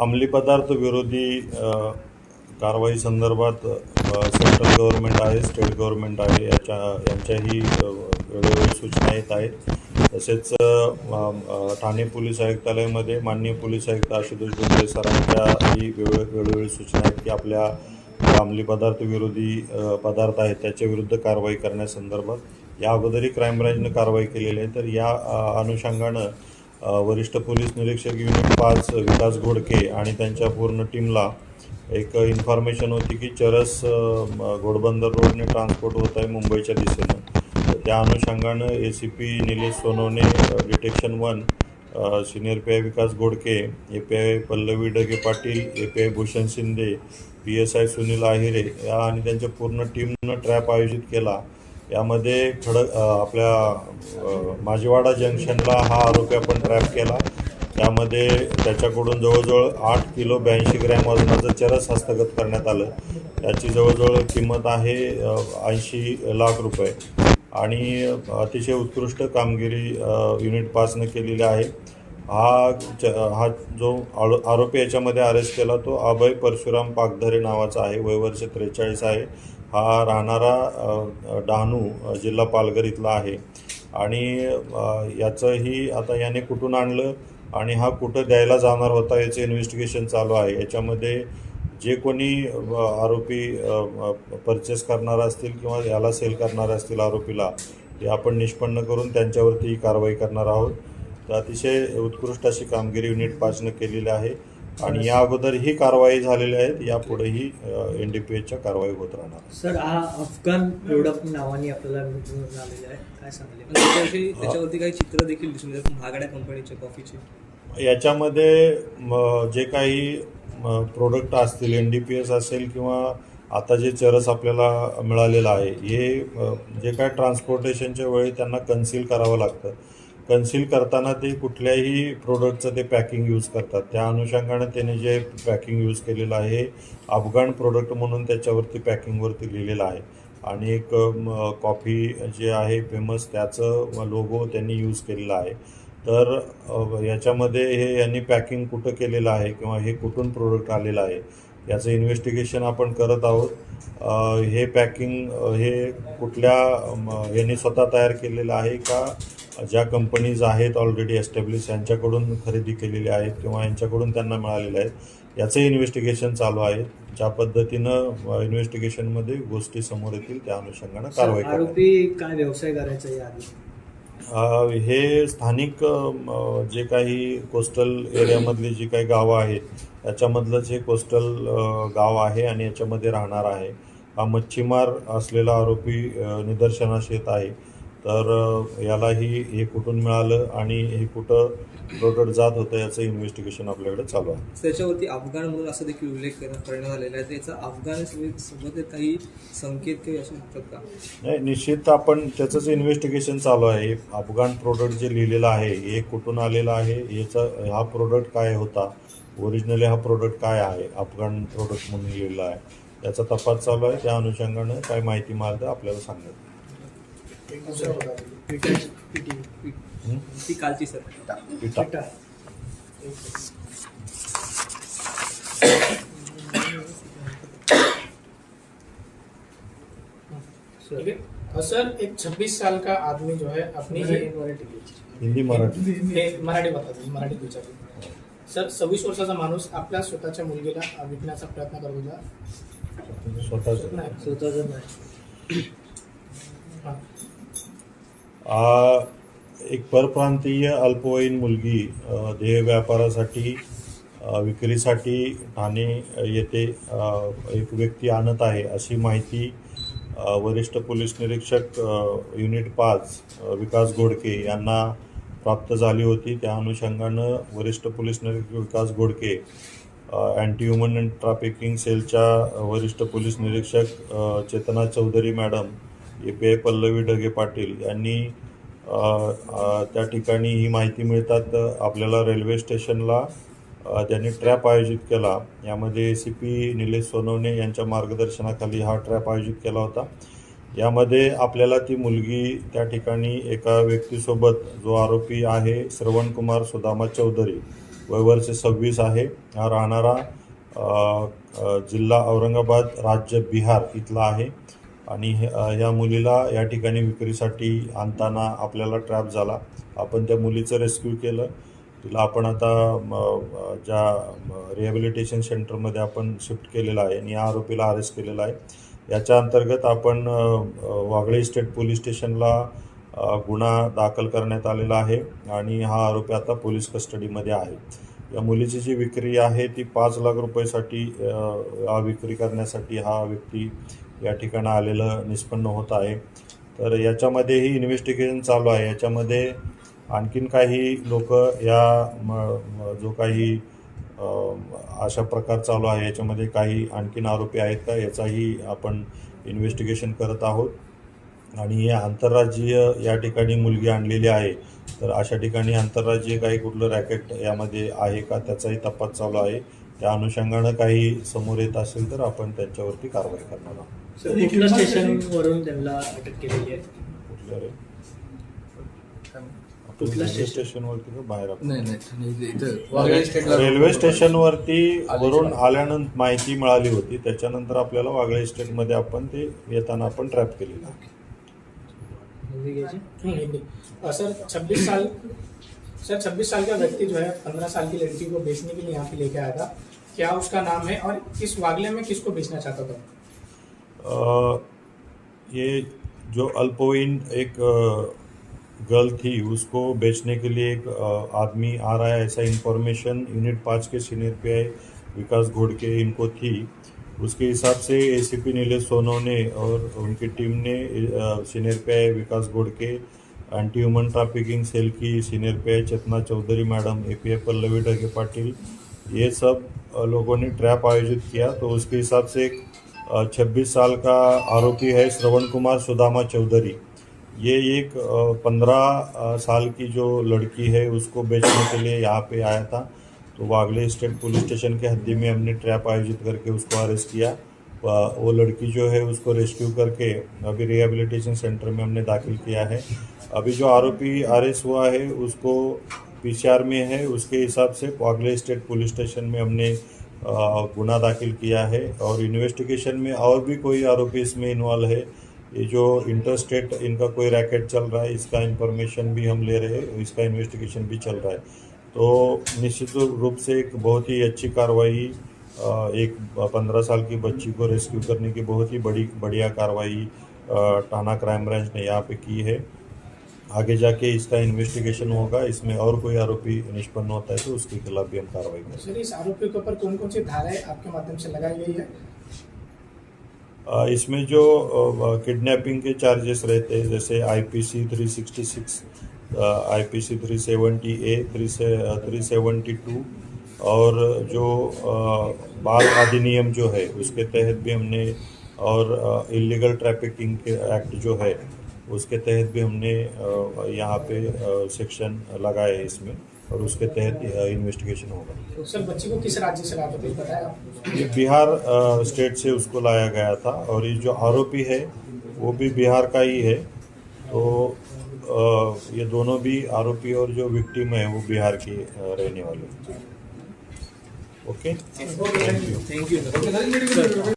अंमली पदार्थ विरोधी कारवाई संदर्भात सेंट्रल गव्हर्नमेंट आहे स्टेट गव्हर्नमेंट आहे याच्या यांच्याही वेळोवेळी सूचना येत आहेत. तसेच ठाणे पोलीस आयुक्तालयामध्ये माननीय पोलीस आयुक्त आशुतोष डोंगरे सरांच्याही वेळो वेळोवेळी सूचना आहेत की आपल्या अंमली पदार्थ विरोधी पदार्थ आहेत त्याच्या विरुद्ध कारवाई करण्यासंदर्भात या अगोदरही क्राईम ब्रँचनं कारवाई केलेली आहे. तर या अनुषंगानं वरिष्ठ पोलीस निरीक्षक युनिट पाच विकास घोडके आणि त्यांच्या पूर्ण टीमला एक इन्फॉर्मेशन होती की चरस घोडबंदर रोडने ट्रान्सपोर्ट होत आहे मुंबईच्या दिशेनं. त्या अनुषंगानं A C P Nilesh Sonawane detection one senior P I Vikas Ghodke A P I Pallavi Dage Patil A P I Bhushan Shinde P S I Sunil Ahire या आणि त्यांच्या पूर्ण टीमनं ट्रॅप आयोजित केला. यामध्ये खडक आपल्या माजीवाडा जंक्शनला हा आरोपी आपण ट्रॅप केला. त्यामध्ये त्याच्याकडून जवळजवळ आठ किलो ब्याऐंशी ग्रॅम वजनाचं चरस हस्तगत करण्यात आलं. त्याची जवळजवळ किंमत आहे ऐंशी लाख रुपये. आणि अतिशय उत्कृष्ट कामगिरी युनिट पाचनं केलेली आहे. हा च हा जो आरो- आरोपी याच्यामध्ये अरेस्ट केला तो अभय परशुराम पागधरे नावाचा आहे वय वर्ष त्रेचाळीस आहे. हा राहणारा डहाणू जिल्हा पालघर इथला आहे. आणि याचंही आता याने कुठून आणलं आणि हा कुठं द्यायला जाणार होता याचं इन्व्हेस्टिगेशन चालू आहे. याच्यामध्ये जे कोणी आरोपी परचेस करणार असतील किंवा याला सेल करणार असतील आरोपीला ते आपण निष्पन्न करून त्यांच्यावरती ही कारवाई करणार आहोत. तर अतिशय उत्कृष्ट अशी कामगिरी युनिट पाचनं केलेली आहे. आणि या अगोदर ही कारवाई झालेल्या आहेत यापुढेही एन डी पी एचच्या कारवाई होत राहणार सर हा अफगाण प्रोडक्ट नावाने आपल्याला मिळून आलेला आहे. काय सांगले? पण त्याच्याविषयी त्याच्यावरती काही चित्र देखील दिसून येतात महागड्या कंपनीचे कॉफीचे याच्यामध्ये जे काही प्रोडक्ट असतील एन डी पी एस असेल किंवा आता जे चरस आपल्याला मिळालेलं आहे हे जे काय ट्रान्सपोर्टेशनच्या वेळी त्यांना कन्सील करावं लागतं. कन्सील करताना ते कुठल्याही प्रोडक्टचं ते पॅकिंग यूज करतात. त्या अनुषंगाने त्याने जे पॅकिंग यूज केलेलं आहे अफगाण प्रोडक्ट म्हणून त्याच्यावरती पॅकिंगवरती लिहिलेलं आहे. आणि एक कॉफी जे आहे फेमस त्याचं लोगो त्यांनी यूज केलेला आहे. तर याच्यामध्ये हे यांनी पॅकिंग कुठं केलेलं आहे किंवा हे कुठून प्रोडक्ट आलेलं आहे याचं इन्व्हेस्टिगेशन आपण करत आहोत. हे पॅकिंग हे कुठल्या यांनी स्वतः तयार केलेलं आहे का? ज्या कंपनीज आहेत ऑलरेडी एस्टॅब्लिश यांच्याकडून खरेदी केलेली आहेत किंवा यांच्याकडून त्यांना मिळालेले आहेत याचं इन्व्हेस्टिगेशन चालू आहे. ज्या पद्धतीनं इन्व्हेस्टिगेशनमध्ये गोष्टी समोर येतील त्या अनुषंगानं कारवाई. आरोपी काय व्यवसाय करायचा हे स्थानिक जे काही कोस्टल एरियामधली जी काही गावं आहेत त्याच्यामधलंच हे कोस्टल गाव आहे आणि याच्यामध्ये राहणार आहे. हा मच्छीमार असलेला आरोपी निदर्शनास येत आहे. तर यालाही हे कुठून मिळालं आणि हे कुठं प्रोडक्ट जात होतं याचं इन्व्हेस्टिगेशन आपल्याकडे चालू आहे. त्याच्यावरती अफगाण म्हणून असं देखील उल्लेख करण्यात करण्यात आलेला आहे. त्याचा अफगाण सोबत काही संकेत काही असू शकतात का? नाही निश्चित आपण त्याचंच इन्व्हेस्टिगेशन चालू आहे. अफगाण प्रोडक्ट जे लिहिलेलं आहे हे कुठून आलेलं आहे याचा हा प्रोडक्ट काय होता ओरिजिनली हा प्रोडक्ट काय आहे? अफगाण प्रोडक्ट म्हणून लिहिलेला आहे. याचा तपास चालू आहे. त्या अनुषंगानं काय माहिती मार्ग आपल्याला सांगण्यात? ती कालची सर. एक 26 साल का आदमी जो है अपनी ही हिंदी मराठी. मराठी बता दो मराठीत विचारतो सर सव्वीस वर्षाचा माणूस आपल्या स्वतःच्या मुलगीला विकण्याचा प्रयत्न करत होता. स्वतःच. नाही. स्वतःच नाही. आ, एक परप्रांतीय अल्पवयीन मुलगी ध्येय व्यापारासाठी विक्रीसाठी ठाणे येथे एक व्यक्ती आणत आहे अशी माहिती वरिष्ठ पोलीस निरीक्षक युनिट पाच विकास घोडके यांना प्राप्त झाली होती. त्या अनुषंगानं वरिष्ठ पोलीस निरीक्षक Vikas Ghodke anti human and trafficking सेलच्या वरिष्ठ पोलीस निरीक्षक Chetna Chaudhari madam A P I Pallavi Dhage Patil यांनी त्या ठिकाणी ही माहिती मिळतात. आपल्याला रेल्वे स्टेशनला त्यांनी ट्रॅप आयोजित केला. यामध्ये A C P Nilesh Sonawane यांच्या मार्गदर्शनाखाली हा ट्रॅप आयोजित केला होता. यामध्ये आपल्याला ती मुलगी त्या ठिकाणी एका व्यक्तीसोबत जो आरोपी आहे श्रवणकुमार सुदामा चौधरी वय वर्ष सव्वीस आहे. हा राहणारा जिल्हा औरंगाबाद राज्य बिहार इथला आहे. आणि हे- या मुलीला या ठिकाणी विक्रीसाठी आणताना आपल्याला ट्रॅप झाला. आपण त्या मुलीचं रेस्क्यू केलं. तिला आपण आता ज्या रिहॅबिलिटेशन सेंटरमध्ये आपण शिफ्ट केलेलं आहे आणि या आरोपीला अरेस्ट केलेला आहे. याच्या अंतर्गत आपण वागळे स्टेट पोलीस स्टेशनला गुन्हा दाखल करण्यात आलेला आहे आणि हा आरोपी आता पोलीस कस्टडीमध्ये आहे. या मुलीची जी विक्री आहे ती पाच लाख रुपयेसाठी हा विक्री करण्यासाठी हा व्यक्ती या ठिकाणी आलेलं निष्पन्न होत आहे. तर याच्यामध्येही इन्व्हेस्टिगेशन चालू आहे. याच्यामध्ये आणखीन काही लोक या म, जो काही अशा प्रकार चालू आहे. याच्यामध्ये काही आणखीन आरोपी आहेत का? याचाही आपण इन्व्हेस्टिगेशन करत आहोत. आणि हे आंतरराज्यीय या ठिकाणी मुलगी आणलेली आहे. तर अशा ठिकाणी आंतरराज्यीय काही कुठलं रॅकेट यामध्ये आहे का? त्याचाही तपास चालू आहे. त्या अनुषंगानं काही समोर येत असेल तर आपण त्यांच्यावरती कारवाई करणार आहोत. सर कुठल्या स्टेशनवरून त्यांना अटक केलेली आहे? कुठल्या रे? स्टेशन? स्टेशनवरती का बाहेर आपण? नाही नाही इथं वागळे स्टेटला रेल्वे स्टेशनवरती आले वरून. आल्यानंतर माहिती मिळाली होती. त्याच्यानंतर आपल्याला वागळे स्टेटमध्ये आपण ते येताना आपण ट्रॅप केलेलं. सर छब्बीस साल सर छब्बीस साल का व्यक्ति जो है पंद्रह साल की लड़की को बेचने के लिए यहाँ पे लेके आया था। क्या उसका नाम है और किस वागले में किसको बेचना चाहता था? अ, ये जो अल्पवयीन एक अ, गर्ल थी, उसको बेचने के लिए एक आदमी आ रहा है, ऐसा इंफॉर्मेशन यूनिट पाँच के सीनियर पे विकास घोड़ के इनको थी। उसके हिसाब से A C P ACP Nilesh Sonawane और उनकी टीम ने सीनियर पे Vikas Ghodke. Anti human trafficking cell की senior pay Chetna Chaudhari madam A P F Pallavi Dhage Patil. ये सब लोगों ने ट्रैप आयोजित किया तो उसके हिसाब से एक छब्बीस साल का आरोपी है श्रवण कुमार सुदामा चौधरी। ये एक पंद्रह साल की जो लड़की है, उसको बेचने के लिए यहाँ पे आया था। तो वागले स्टेट पुलिस स्टेशन के हद्दी में हमने ट्रैप आयोजित करके उसको अरेस्ट किया। वो लड़की जो है, उसको रेस्क्यू करके अभी रिहेबिलिटेशन सेंटर में हमने दाखिल किया है। अभी जो आरोपी अरेस्ट हुआ है, उसको पीसीआर में है। उसके हिसाब से वागले स्टेट पुलिस स्टेशन में हमने गुना दाखिल किया है। और इन्वेस्टिगेशन में और भी कोई आरोपी इसमें इन्वॉल्व है। ये जो इंटर स्टेट इनका कोई रैकेट चल रहा है, इसका इंफॉर्मेशन भी हम ले रहे हैं, इसका इन्वेस्टिगेशन भी चल रहा है। तो निश्चित रूप से एक बहुत ही अच्छी कार्रवाई एक पंद्रह साल की बच्ची को रेस्क्यू करने की बहुत ही बड़ी, बढ़िया कार्रवाई टाना क्राइम ब्रांच ने यहाँ पे की है। आगे जाके इसका इन्वेस्टिगेशन होगा, इसमें और कोई आरोपी निष्पन्न होता है तो उसके खिलाफ भी हम कार्रवाई करेंगे। इस आरोपी के ऊपर कौन कौन सी धाराएँ आपके माध्यम से लगाई गई है? इसमें जो किडनैपिंग के चार्जेस रहते हैं, जैसे IPC 366 IPC 370 A three three two और जो बाल अधिनियम जो है, उसके तहत भी हमने और इलीगल ट्रैफिकिंग के एक्ट जो है, उसके तहत भी हमने यहाँ पे सेक्शन लगाए इसमें। और उसके तहत इन्वेस्टिगेशन होगा। सर बच्ची को किस राज्य से लाया था? बताया आप ये बिहार स्टेट से उसको लाया गया था और ये जो आरोपी है वो भी बिहार का ही है। तो ये दोनों भी आरोपी और जो विक्टिम है वो बिहार के रहने वाले हैं। Thank thank you